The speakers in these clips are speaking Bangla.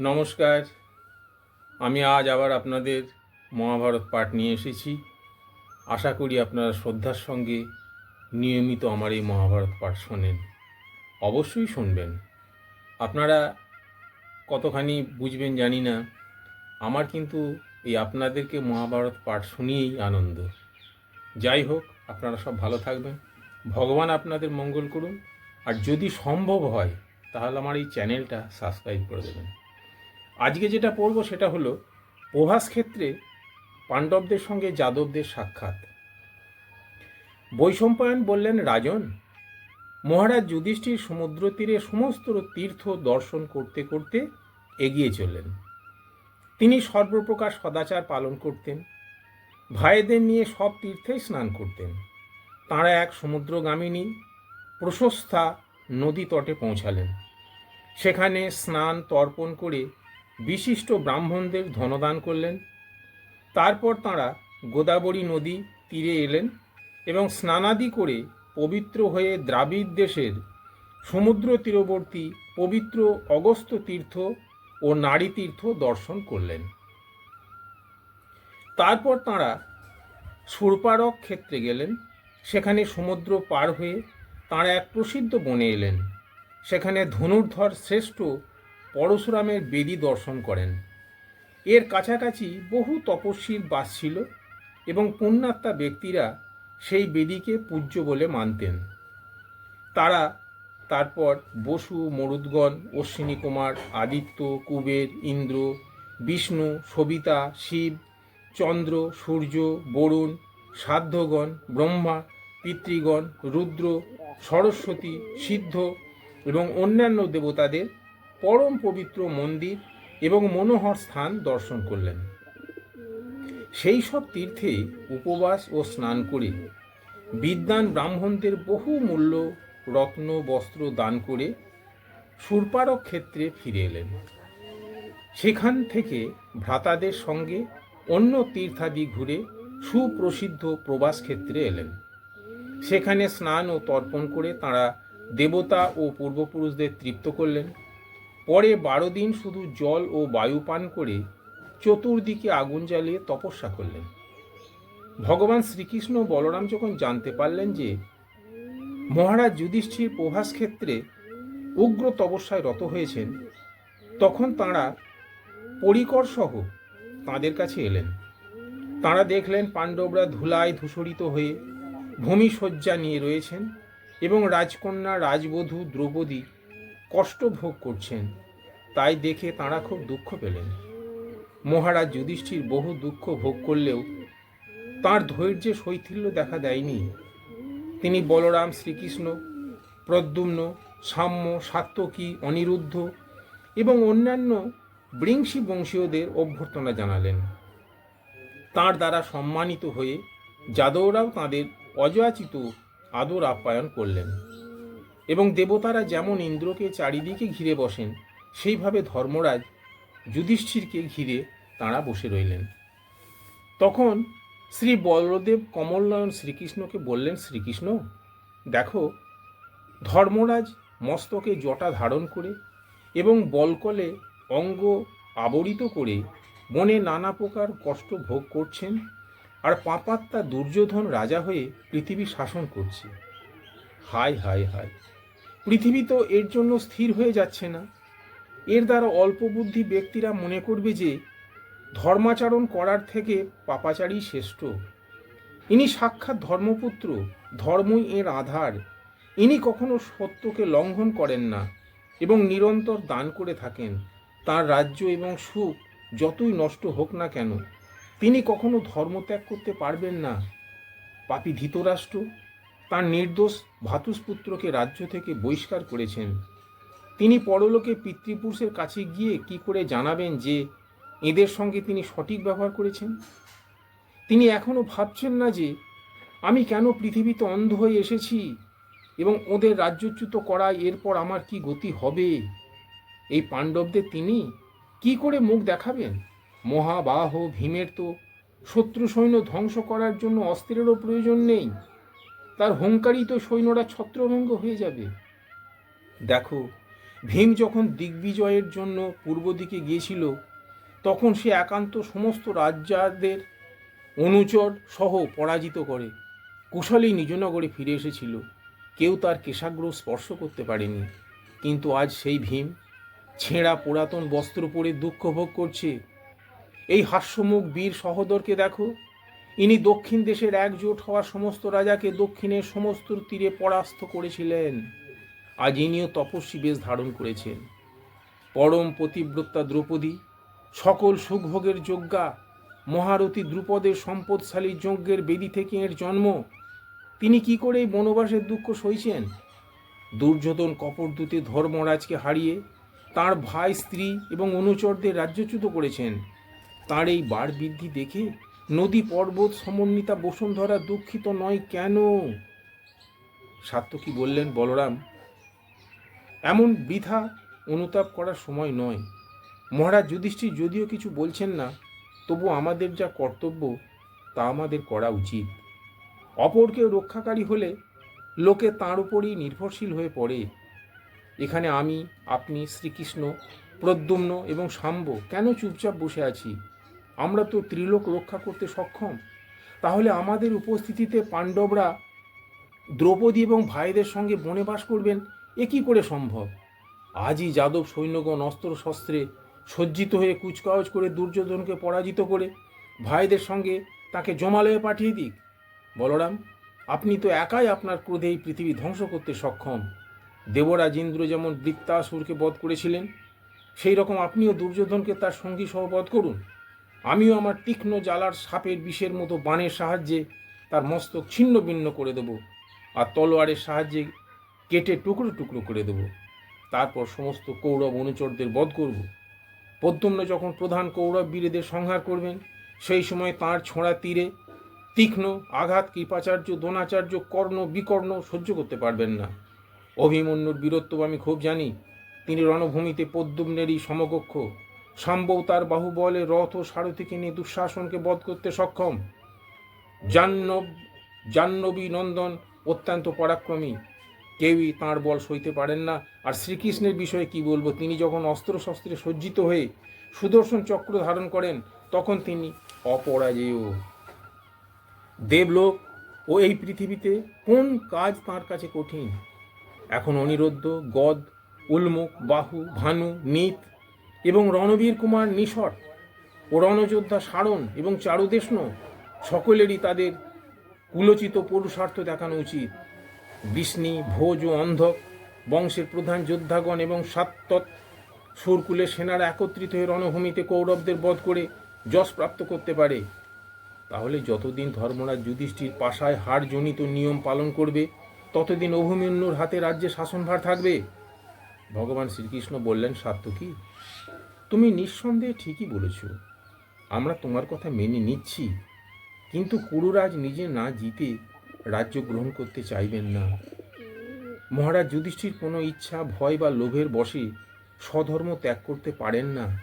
নমস্কার। আমি আজ আবার আপনাদের মহাভারত পাঠ নিয়ে এসেছি। আশা করি আপনারা শ্রদ্ধার সঙ্গে নিয়মিত আমার এই মহাভারত পাঠ শোনেন। অবশ্যই শুনবেন। আপনারা কতখানি বুঝবেন জানি না। আমার কিন্তু এই আপনাদেরকে মহাভারত পাঠ শুনিয়েই আনন্দ। যাই হোক, আপনারা সব ভালো থাকবেন। ভগবান আপনাদের মঙ্গল করুন। আর যদি সম্ভব হয়, তাহলে আমার এই চ্যানেলটা সাবস্ক্রাইব করে দেবেন। আজকে যেটা পড়ব সেটা হলো, প্রভাস ক্ষেত্রে পাণ্ডবদের সঙ্গে যাদবদের সাক্ষাৎ। বৈশম্পায়ন বললেন রাজন, মহারাজ যুধিষ্ঠির সমুদ্র তীরে সমস্ত তীর্থ দর্শন করতে করতে এগিয়ে চললেন। তিনি সর্বপ্রকার সদাচার পালন করতেন, ভাইদের নিয়ে সব তীর্থেই স্নান করতেন। তাঁরা এক সমুদ্রগামিনী প্রশস্তা নদী তটে পৌঁছালেন। সেখানে স্নান তর্পণ করে বিশিষ্ট ব্রাহ্মণদের ধনদান করলেন। তারপর তাঁরা গোদাবরী নদী তীরে এলেন এবং স্নানাদি করে পবিত্র হয়ে দ্রাবিড় দেশের সমুদ্র তীরবর্তী পবিত্র অগস্ত তীর্থ ও নারী তীর্থ দর্শন করলেন। তারপর তাঁরা সুরপারক ক্ষেত্রে গেলেন। সেখানে সমুদ্র পার হয়ে তাঁরা এক প্রসিদ্ধ বনে এলেন। সেখানে ধনুর্ধর শ্রেষ্ঠ পরশুরামের বেদি দর্শন করেন। এর কাছাকাছি বহু তপস্বীর বাস ছিল এবং পুণ্যাত্মা ব্যক্তিরা সেই বেদিকে পূজ্য বলে মানতেন। তারা তারপর বসু, মরুদ্গণ, অশ্বিনী কুমার, আদিত্য, কুবের, ইন্দ্র, বিষ্ণু, সবিতা, শিব, চন্দ্র, সূর্য, বরুণ, সাধ্যগণ, ব্রহ্মা, পিতৃগণ, রুদ্র, সরস্বতী, সিদ্ধ এবং অন্যান্য দেবতাদের পরম পবিত্র মন্দির এবং মনোহর স্থান দর্শন করলেন। সেই সব তীর্থে উপবাস ও স্নান করে বিদ্যান ব্রাহ্মণদের বহু মূল্য রত্ন, বস্ত্র দান করে সুরপারক ক্ষেত্রে ফিরে এলেন। সেখান থেকে ভ্রাতাদের সঙ্গে অন্য তীর্থাদি ঘুরে সুপ্রসিদ্ধ প্রবাস ক্ষেত্রে এলেন। সেখানে স্নান ও তর্পণ করে তাঁরা দেবতা ও পূর্বপুরুষদের তৃপ্ত করলেন। পরে বারো দিন শুধু জল ও বায়ু পান করে চতুর্দিকে আগুন জ্বালিয়ে তপস্যা করলেন। ভগবান শ্রীকৃষ্ণ বলরাম যখন জানতে পারলেন যে মহারাজ যুধিষ্ঠির প্রভাস ক্ষেত্রে উগ্র তপস্যায় রত হয়েছেন, তখন তাঁরা পরিকর সহ তাঁদের কাছে এলেন। তাঁরা দেখলেন পাণ্ডবরা ধুলায় ধূসরিত হয়ে ভূমি শয্যা নিয়ে রয়েছেন এবং রাজকন্যা, রাজবধূ, দ্রৌপদী কষ্ট ভোগ করছেন, তাই দেখে তাঁরা খুব দুঃখ পেলেন। মহারাজ যুধিষ্ঠির বহু দুঃখ ভোগ করলেও তার ধৈর্যে শৈথিল্য দেখা দেয়নি। তিনি বলরাম শ্রীকৃষ্ণ, প্রদ্যুম্ন, সাম্য সাত্যকী অনিরুদ্ধ এবং অন্যান্য বৃংশী বংশীয়দের অভ্যর্থনা জানালেন। তার দ্বারা সম্মানিত হয়ে যাদবরাও তাঁদের অযাচিত আদর আপ্যায়ন করলেন। এবং দেবতারা যেমন ইন্দ্রকে চারিদিকে ঘিরে বসেন, সেইভাবে ধর্মরাজ যুধিষ্ঠিরকে ঘিরে তাঁরা বসে রইলেন। তখন শ্রী বলদেব কমলনয়ন শ্রীকৃষ্ণকে বললেন, শ্রীকৃষ্ণ, দেখো, ধর্মরাজ মস্তকে জটা ধারণ করে এবং বলকলে অঙ্গ আবরিত করে মনে নানা প্রকার কষ্ট ভোগ করছেন আর পাপাত্তা দুর্যোধন রাজা হয়ে পৃথিবী শাসন করছে। হায় হায় হায় পৃথিবী তো এর জন্য স্থির হয়ে যাচ্ছে না। এর দ্বারা অল্প বুদ্ধি ব্যক্তিরা মনে করবে যে, ধর্মাচরণ করার থেকে পাপাচারই শ্রেষ্ঠ। ইনি সাক্ষাৎ ধর্মপুত্র, ধর্মই এর আধার। ইনি কখনো সত্যকে লঙ্ঘন করেন না এবং নিরন্তর দান করে থাকেন। তার রাজ্য এবং সুখ যতই নষ্ট হোক না কেন, তিনি কখনো ধর্মত্যাগ করতে পারবেন না। পাপি ধৃতরাষ্ট্র তার নির্দোষ ভাতুষপুত্রকে রাজ্য থেকে বহিষ্কার করেছেন। তিনি পরলোকে পিতৃপুরুষের কাছে গিয়ে কি করে জানাবেন যে এদের সঙ্গে তিনি সঠিক ব্যবহার করেছেন? তিনি এখনও ভাবছেন না যে আমি কেন পৃথিবীতে অন্ধ হয়ে এসেছি এবং ওদের রাজ্যচ্যুত করায় এরপর আমার কি গতি হবে? এই পাণ্ডবদের তিনি কি করে মুখ দেখাবেন? মহাবাহ ভীমের তো শত্রু সৈন্য ধ্বংস করার জন্য অস্ত্রেরও প্রয়োজন নেই। তার হুঙ্কারিত সৈন্যরা ছত্রভঙ্গ হয়ে যাবে। দেখো, ভীম যখন দিগ্বিজয়ের জন্য পূর্ব দিকে গিয়েছিল, তখন সে একান্ত সমস্ত রাজ্যাদের অনুচর সহ পরাজিত করে। কুশলেই নিজনগরে ফিরে এসেছিল। কেউ তার কেশাগ্র স্পর্শ করতে পারেনি। কিন্তু আজ সেই ভীম ছেঁড়া পুরাতন বস্ত্র পরে দুঃখ ভোগ করছে। এই হাস্যমুখ বীর সহোদরকে দেখো ইনি দক্ষিণ দেশের একজোট হওয়া সমস্ত রাজাকে দক্ষিণের সমস্ত তীরে পরাস্ত করেছিলেন। আজ ইনিও তপস্বী বেশ ধারণ করেছেন। পরম পতিব্রতা দ্রৌপদী, সকল সুখভোগের যজ্ঞা, মহারথী দ্রুপদের সম্পদশালী যজ্ঞের বেদি থেকে এর জন্ম। তিনি কি করে এই বনবাসের দুঃখ সইছেন? দুর্যোধন কপরদূতে ধর্মরাজকে হারিয়ে তার ভাই, স্ত্রী এবং অনুচরদের রাজ্যচ্যুত করেছেন। তার এই বার বৃদ্ধি দেখে নদী পর্বত সমন্বিতা বসুন্ধরা দুঃখিত নয় কেন? সাত্যকী বললেন বলরাম? এমন বৃথা অনুতাপ করার সময় নয়। মহারাজ যুধিষ্ঠির যদিও কিছু বলছেন না, তবু আমাদের যা কর্তব্য, তা আমাদের করা উচিত। অপরকে রক্ষাকারী হলে লোকে তাঁর উপরই নির্ভরশীল হয়ে পড়ে। এখানে আমি, আপনি, শ্রীকৃষ্ণ, প্রদ্যুম্ন এবং শাম্ব কেন চুপচাপ বসে আছি? আমরা তো ত্রিলোক রক্ষা করতে সক্ষম। তাহলে আমাদের উপস্থিতিতে পাণ্ডবরা দ্রৌপদী এবং ভাইদের সঙ্গে বনে বাস করবেন, এ কী করে সম্ভব? আজই যাদব সৈন্যগণ অস্ত্র শস্ত্রে সজ্জিত হয়ে কুচকাওয়াজ করে দুর্যোধনকে পরাজিত করে ভাইদের সঙ্গে তাকে জমালয়ে পাঠিয়ে দিক। বলরাম, আপনি তো একাই আপনার ক্রোধে এই পৃথিবী ধ্বংস করতে সক্ষম। দেবরাজ ইন্দ্র যেমন বৃত্তাসুরকে বধ করেছিলেন সেই রকম আপনিও দুর্যোধনকে তার সঙ্গী সহ বধ করুন। আমিও আমার তীক্ষ্ণ জ্বালার সাপের বিষের মতো বাণের সাহায্যে তার মস্তক ছিন্ন ভিন্ন করে দেব আর তলোয়ারের সাহায্যে কেটে টুকরো টুকরো করে দেব। তারপর সমস্ত কৌরব অনুচরদের বধ করব। পদ্মম্ন যখন প্রধান কৌরব বীরেদের সংহার করবেন, সেই সময় তার ছোঁড়া তীরে তীক্ষ্ণ আঘাত কৃপাচার্য, দ্রোণাচার্য, কর্ণ, বিকর্ণ সহ্য করতে পারবেন না। অভিমন্যুর বীরত্ব আমি খুব জানি, তিনি রণভূমিতে পদ্মম্নেরই সমকক্ষ। সম্ভব তার বাহুবলে রথ ও সারথীকে নিয়ে দুঃশাসনকে বধ করতে সক্ষম। জাহ্নব জাহ্নবী নন্দন অত্যন্ত পরাক্রমী। কেউই তাঁর বল সইতে পারেন না। আর শ্রীকৃষ্ণের বিষয়ে কি বলব? তিনি যখন অস্ত্র শস্ত্রে সজ্জিত হয়ে সুদর্শন চক্র ধারণ করেন, তখন তিনি অপরাজেয়। দেবলোক, ও এই পৃথিবীতে কোন কাজ তার কাছে কঠিন? এখন অনিরুদ্ধ, গদ, উল্মুক, বাহু, ভানু মিত এবং রণবীর কুমার নিশট ও রণযোদ্ধা সারণ এবং চারুদেষ্ণ সকলেরই তাদের কুলোচিত পুরুষার্থ দেখানো উচিত। বিষ্ণি, ভোজ ও অন্ধক বংশের প্রধান যোদ্ধাগণ এবং সাত্তৎ সুরকুলের সেনারা একত্রিত হয়ে রণভূমিতে কৌরবদের বধ করে যশ প্রাপ্ত করতে পারে। তাহলে যতদিন ধর্মরাজ যুধিষ্ঠির পাশায় হারজনিত নিয়ম পালন করবে, ততদিন অভিমন্যুর হাতে রাজ্যে শাসনভার থাকবে। ভগবান শ্রীকৃষ্ণ বললেন সাত্যকী তুমি নিঃসন্দেহে ঠিকই বলেছ। আমরা তোমার কথা মেনে নিচ্ছি। কিন্তু কুরুরাজ নিজে না জিতে রাজ্য গ্রহণ করতে চাইবেন না। মহারাজ যুধিষ্ঠির কোনো ইচ্ছা, ভয় বা লোভের বশে স্বধর্ম ত্যাগ করতে পারেন না।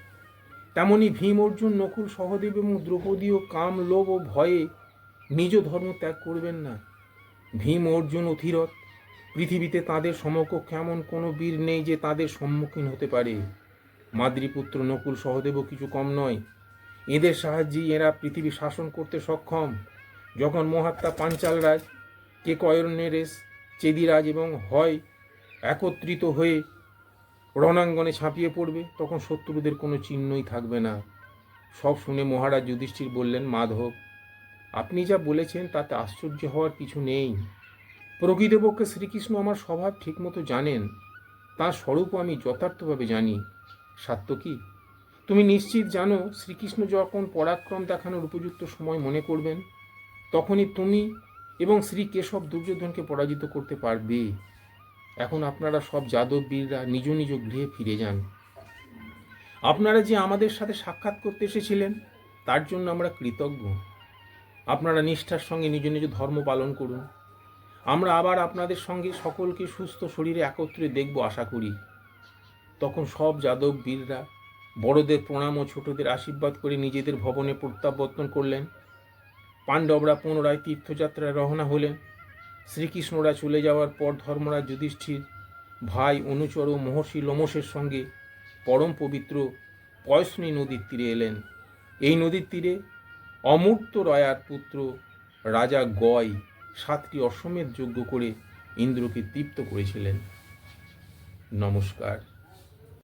তেমনি ভীম অর্জুন, নকুল, সহদেব এবং দ্রৌপদীও কাম, লোভ ও ভয়ে নিজ ধর্ম ত্যাগ করবেন না। ভীম অর্জুন অথিরথ পৃথিবীতে তাদের সমকক্ষ এমন কোনো বীর নেই যে তাদের সম্মুখীন হতে পারে। মাদ্রিপুত্র, নকুল সহদেবও কিছু কম নয়। এদের সাহায্যেই এরা পৃথিবী শাসন করতে সক্ষম। যখন মহাত্মা পাঞ্চালরাজ কে কয়নেরেস চেদিরাজ এবং হয় একত্রিত হয়ে রণাঙ্গনে ছাপিয়ে পড়বে, তখন শত্রুদের কোনো চিহ্নই থাকবে না। সব শুনে মহারাজ যুধিষ্ঠির বললেন, মাধব, আপনি যা বলেছেন তাতে আশ্চর্য হওয়ার কিছু নেই। প্রকৃতপক্ষে শ্রীকৃষ্ণ আমার স্বভাব ঠিকমতো জানেন, তার স্বরূপও আমি যথার্থভাবে জানি। সাত্য কি? তুমি নিশ্চিত জানো শ্রীকৃষ্ণ যখন পরাক্রম দেখানোর উপযুক্ত সময় মনে করবেন, তখনই তুমি এবং শ্রী কেশব দুর্যোধনকে পরাজিত করতে পারবে। এখন আপনারা সব যাদব বীররা নিজ নিজ গৃহে ফিরে যান। আপনারা যে আমাদের সাথে সাক্ষাৎ করতে এসেছিলেন, তার জন্য আমরা কৃতজ্ঞ। আপনারা নিষ্ঠার সঙ্গে নিজ নিজ ধর্ম পালন করুন। আমরা আবার আপনাদের সঙ্গে সকলকে সুস্থ শরীরে একত্রে দেখব আশা করি। তখন সব যাদব বীররা, বড়দের প্রণাম ও ছোটদের আশীর্বাদ করে নিজেদের ভবনে প্রত্যাবর্তন করলেন। পাণ্ডবরা পুনরায় তীর্থযাত্রায় রওনা হলেন। শ্রীকৃষ্ণরা চলে যাওয়ার পর ধর্মরাজ যুধিষ্ঠির, ভাই অনুচর ও মহর্ষি লোমসের সঙ্গে পরম পবিত্র পয়স্নী নদীর তীরে এলেন। এই নদীর তীরে অমূর্ত রয়ার পুত্র রাজা গয় সাতটি অশ্বমেধ যোগ্য করে ইন্দ্রকে তৃপ্ত করেছিলেন। নমস্কার।